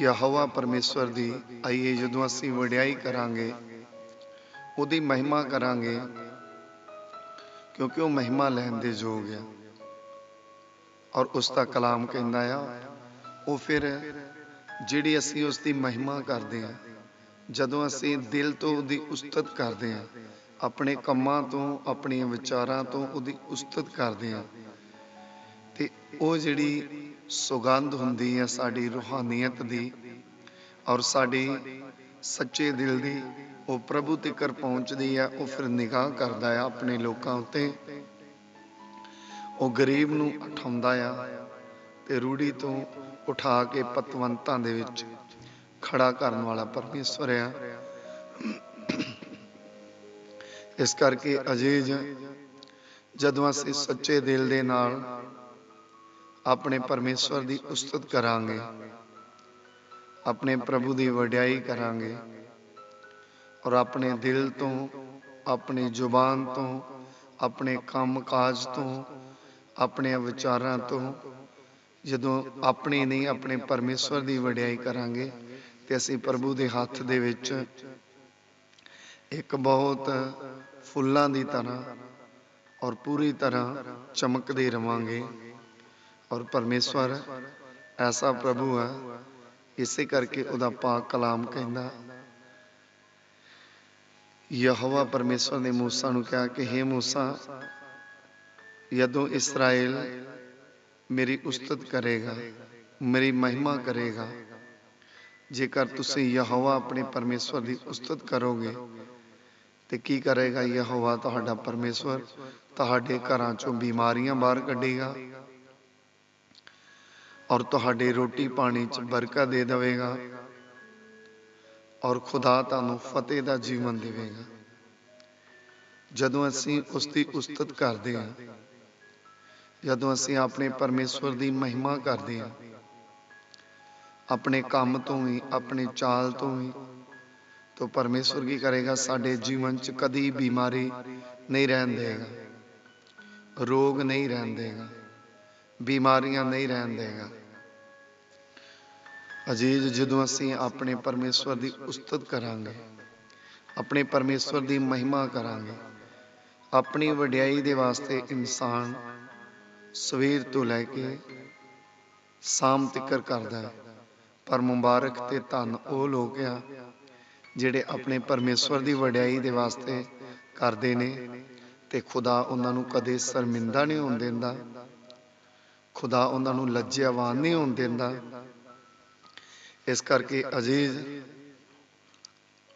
ਯਹੋਵਾ ਪਰਮੇਸ਼ਵਰ ਦੀ ਆਈਏ, ਜਦੋਂ ਅਸੀਂ ਵਡਿਆਈ ਕਰਾਂਗੇ, ਉਹਦੀ ਮਹਿਮਾ ਕਰਾਂਗੇ, ਕਿਉਂਕਿ ਉਹ ਮਹਿਮਾ ਲੈਣ ਦੇ ਯੋਗ ਆ। ਔਰ ਉਸ ਦਾ ਕਲਾਮ ਕਹਿੰਦਾ ਆ, ਉਹ ਫਿਰ ਜਿਹੜੀ ਅਸੀਂ ਉਸ ਦੀ ਮਹਿਮਾ ਕਰਦੇ ਆ, ਜਦੋਂ ਅਸੀਂ ਦਿਲ ਤੋਂ ਉਹਦੀ ਉਸਤਤ ਕਰਦੇ ਆ, ਆਪਣੇ ਕੰਮਾਂ ਤੋਂ, ਆਪਣੀਆਂ ਵਿਚਾਰਾਂ ਤੋਂ ਉਹਦੀ ਉਸਤਤ ਕਰਦੇ ਆ, ਤੇ ਉਹ ਜਿਹੜੀ ਸੁਗੰਧ ਹੁੰਦੀ ਹੈ ਸਾਡੀ ਰੂਹਾਨੀਅਤ ਦੀ ਔਰ ਸਾਡੀ ਸੱਚੇ ਦਿਲ ਦੀ, ਉਹ ਪ੍ਰਭੂ ਤੱਕ ਪਹੁੰਚਦੀ ਹੈ, ਉਹ ਫਿਰ ਨਿਗਾਹ ਕਰਦਾ ਆ ਆਪਣੇ ਲੋਕਾਂ ਉੱਤੇ। ਉਹ ਗਰੀਬ ਨੂੰ ਉਠਾਉਂਦਾ ਆ ਤੇ ਰੂੜੀ ਤੋਂ ਉਠਾ ਕੇ ਪਤਵੰਤਾਂ ਦੇ ਵਿੱਚ ਖੜਾ ਕਰਨ ਵਾਲਾ ਪਰਮੇਸ਼ਵਰ ਆ। ਇਸ ਕਰਕੇ ਅਜੀਜ਼, ਜਦੋਂ ਅਸੀਂ ਸੱਚੇ ਦਿਲ ਦੇ ਨਾਲ ਆਪਣੇ ਪਰਮੇਸ਼ਵਰ ਦੀ ਉਸਤਤ ਕਰਾਂਗੇ। ਆਪਣੇ ਪ੍ਰਭੂ ਦੀ ਵਡਿਆਈ ਕਰਾਂਗੇ। ਔਰ ਆਪਣੇ ਦਿਲ ਤੋਂ, ਆਪਣੀ ਜ਼ੁਬਾਨ ਤੋਂ, ਆਪਣੇ ਕੰਮਕਾਜ ਤੋਂ, ਆਪਣੇ ਵਿਚਾਰਾਂ ਤੋਂ, ਜਦੋਂ ਆਪਣੀ ਨਹੀਂ, ਆਪਣੇ ਪਰਮੇਸ਼ਵਰ ਦੀ ਵਡਿਆਈ ਕਰਾਂਗੇ, ਤੇ ਅਸੀਂ ਪ੍ਰਭੂ ਦੇ ਹੱਥ ਦੇ ਵਿੱਚ ਇੱਕ ਬਹੁਤ ਫੁੱਲਾਂ ਦੀ ਤਰ੍ਹਾਂ ਔਰ ਪੂਰੀ ਤਰ੍ਹਾਂ ਚਮਕਦੇ ਰਵਾਂਗੇ। ਔਰ ਪਰਮੇਸ਼ਵਰ ਐਸਾ ਪ੍ਰਭੂ ਹੈ, ਇਸੇ ਕਰਕੇ ਉਹਦਾ ਪਾਕ ਕਲਾਮ ਕਹਿੰਦਾ। ਯਹੋਵਾ ਪਰਮੇਸ਼ਵਰ ਨੇ ਮੂਸਾ ਨੂੰ ਕਿਹਾ ਕਿ हे ਮੂਸਾ ਜਦੋਂ ਇਸਰਾਇਲ ਮੇਰੀ ਉਸਤਤ ਕਰੇਗਾ, ਮੇਰੀ ਮਹਿਮਾ ਕਰੇਗਾ, ਜੇਕਰ ਤੁਸੀਂ ਯਹੋਵਾ ਆਪਣੇ ਪਰਮੇਸ਼ਵਰ ਦੀ ਉਸਤਤ ਕਰੋਗੇ, ਤੇ ਕੀ ਕਰੇਗਾ ਯਹੋਵਾ ਤੁਹਾਡਾ ਪਰਮੇਸ਼ਵਰ? ਤੁਹਾਡੇ ਘਰਾਂ ਚੋਂ ਬਿਮਾਰੀਆਂ ਬਾਹਰ ਕੱਢੇਗਾ ਔਰ ਤੁਹਾਡੇ ਰੋਟੀ ਪਾਣੀ 'ਚ ਬਰਕਤ ਦੇ ਦੇਵੇਗਾ। ਔਰ ਖੁਦਾ ਤੁਹਾਨੂੰ ਫਤਿਹ ਦਾ ਜੀਵਨ ਦੇਵੇਗਾ। ਜਦੋਂ ਅਸੀਂ ਉਸ ਦੀ ਉਸਤਤ ਕਰਦੇ ਹਾਂ, ਜਦੋਂ ਅਸੀਂ ਆਪਣੇ ਪਰਮੇਸ਼ਵਰ ਦੀ ਮਹਿਮਾ ਕਰਦੇ ਹਾਂ, ਆਪਣੇ ਕੰਮ ਤੋਂ ਹੀ ਆਪਣੇ ਚਾਲ ਤੋਂ ਹੀ ਤਾਂ ਪਰਮੇਸ਼ਵਰ ਕੀ ਕਰੇਗਾ? ਸਾਡੇ ਜੀਵਨ 'ਚ ਕਦੀ ਬਿਮਾਰੀ ਨਹੀਂ ਰਹਿਣ ਦੇਗਾ ਰੋਗ ਨਹੀਂ ਰਹਿਣ ਦੇਗਾ ਬਿਮਾਰੀਆਂ ਨਹੀਂ ਰਹਿਣ ਦੇਗਾ ਅਜੀਜ਼, ਜਦੋਂ ਅਸੀਂ ਆਪਣੇ ਪਰਮੇਸ਼ਵਰ ਦੀ ਉਸਤਤ ਕਰਾਂਗੇ, ਆਪਣੇ ਪਰਮੇਸ਼ਵਰ ਦੀ ਮਹਿਮਾ ਕਰਾਂਗੇ, ਆਪਣੀ ਵਡਿਆਈ ਦੇ ਵਾਸਤੇ ਇਨਸਾਨ ਸਵੇਰ ਤੋਂ ਲੈ ਕੇ ਸ਼ਾਮ ਤੱਕ ਕਰਦਾ ਹੈ, ਪਰ ਮੁਬਾਰਕ ਤੇ ਧੰਨ ਉਹ ਲੋਕ ਆ, ਜਿਹੜੇ ਆਪਣੇ ਪਰਮੇਸ਼ਵਰ ਦੀ ਵਡਿਆਈ ਦੇ ਵਾਸਤੇ ਕਰਦੇ ਨੇ ਤੇ ਖੁਦਾ ਉਹਨਾਂ ਨੂੰ ਕਦੇ ਸ਼ਰਮਿੰਦਾ ਨਹੀਂ ਹੋਣ ਦਿੰਦਾ, ਖੁਦਾ ਉਹਨਾਂ ਨੂੰ ਲੱਜਿਆਵਾਨ ਨਹੀਂ ਹੋਣ ਦਿੰਦਾ ਇਸ ਕਰਕੇ ਅਜ਼ੀਜ਼,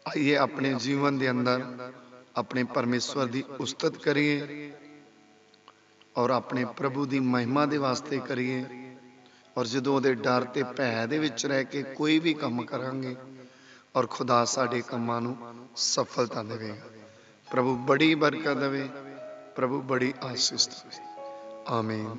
ਆਈਏ ਆਪਣੇ ਜੀਵਨ ਦੇ ਅੰਦਰ ਆਪਣੇ ਪਰਮੇਸ਼ਵਰ ਦੀ ਉਸਤਤ ਕਰੀਏ ਔਰ ਆਪਣੇ ਪ੍ਰਭੂ ਦੀ ਮਹਿਮਾ ਦੇ ਵਾਸਤੇ ਕਰੀਏ ਔਰ ਜਦੋਂ ਉਹਦੇ ਡਰ ਤੇ ਭੈ ਦੇ ਵਿੱਚ ਰਹਿ ਕੇ ਕੋਈ ਵੀ ਕੰਮ ਕਰਾਂਗੇ ਔਰ ਖੁਦਾ ਸਾਡੇ ਕੰਮਾਂ ਨੂੰ ਸਫਲਤਾ ਦੇਵੇਗਾ। ਪ੍ਰਭੂ ਬੜੀ ਬਰਕਤ ਦੇਵੇ, ਪ੍ਰਭੂ ਬੜੀ ਆਸੀਸ ਦੇਵੇ। ਆਮੀਨ।